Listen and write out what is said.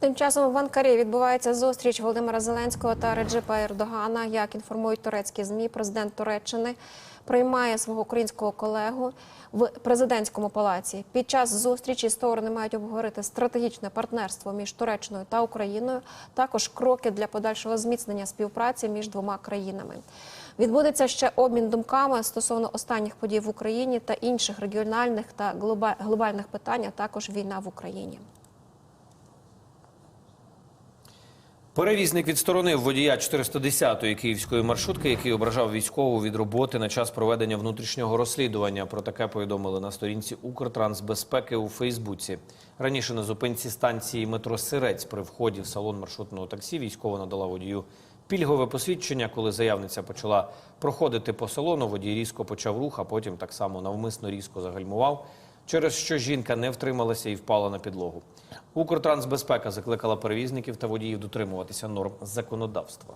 Тим часом в Анкарі відбувається зустріч Володимира Зеленського та Реджепа Ердогана. Як інформують турецькі змі, президент Туреччини приймає свого українського колегу в президентському палаці. Під час зустрічі сторони мають обговорити стратегічне партнерство між Туреччиною та Україною, також кроки для подальшого зміцнення співпраці між двома країнами. Відбудеться ще обмін думками стосовно останніх подій в Україні та інших регіональних та глобальних питань, а також війна в Україні. Перевізник відсторонив водія 410-ї київської маршрутки, який ображав військову від роботи на час проведення внутрішнього розслідування. Про таке повідомили на сторінці Укртрансбезпеки у Фейсбуці. Раніше на зупинці станції метро Сирець при вході в салон маршрутного таксі військова надала водію пільгове посвідчення. Коли заявниця почала проходити по салону, водій різко почав рух, а потім так само навмисно різко загальмував через що жінка не втрималася і впала на підлогу. Укртрансбезпека закликала перевізників та водіїв дотримуватися норм законодавства.